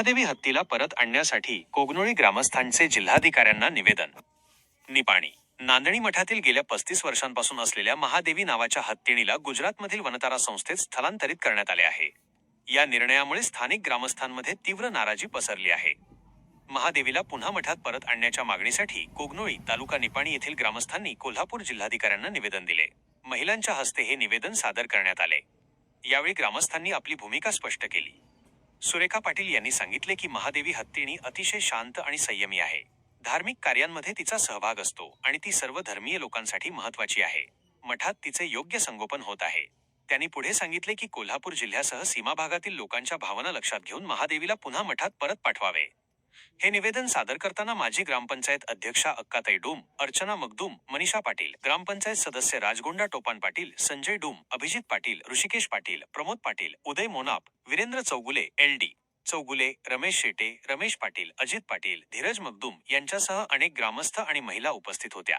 महादेवी हत्तीला परत आणण्यासाठी कोगनोळी ग्रामस्थांचे जिल्हाधिकाऱ्यांना निवेदन. निपाणी. नांदणी मठातील गेल्या पस्तीस वर्षांपासून असलेल्या महादेवी नावाच्या हत्तीणीला गुजरातमधील वनतारा संस्थेत स्थलांतरित करण्यात आले आहे. या निर्णयामुळे स्थानिक ग्रामस्थांमध्ये तीव्र नाराजी पसरली आहे. महादेवीला पुन्हा मठात परत आणण्याच्या मागणीसाठी कोगनोळी तालुका निपाणी येथील ग्रामस्थांनी कोल्हापूर जिल्हाधिकाऱ्यांना निवेदन दिले. महिलांच्या हस्ते हे निवेदन सादर करण्यात आले. यावेळी ग्रामस्थांनी आपली भूमिका स्पष्ट केली. सुरेखा पाटील यांनी सांगितले की महादेवी हत्तीणी अतिशय शांत आणि संयमी आहे. धार्मिक कार्यांमध्ये तिचा सहभाग असतो आणि ती सर्व धर्मीय लोकांसाठी महत्वाची आहे. मठात तिचे योग्य संगोपन होत आहे. त्यांनी पुढे सांगितले की कोल्हापूर जिल्ह्यासह सीमाभागातील लोकांच्या भावना लक्षात घेऊन महादेवीला पुन्हा मठात परत पाठवावे. हे निवेदन सादर करताना माजी ग्रामपंचायत अध्यक्षा अक्काताई डूम अर्चना मगदूम मनीषा पाटील ग्रामपंचायत सदस्य राजगोंडा टोपान पाटील संजय डूम अभिजित पाटील ऋषिकेश पाटील प्रमोद पाटील उदय मोनाप वीरेंद्र चौगुले एल डी चौगुले रमेश शेटे रमेश पाटील अजित पाटील धीरज मगदूम यांच्यासह अनेक ग्रामस्थ आणि महिला उपस्थित होत्या.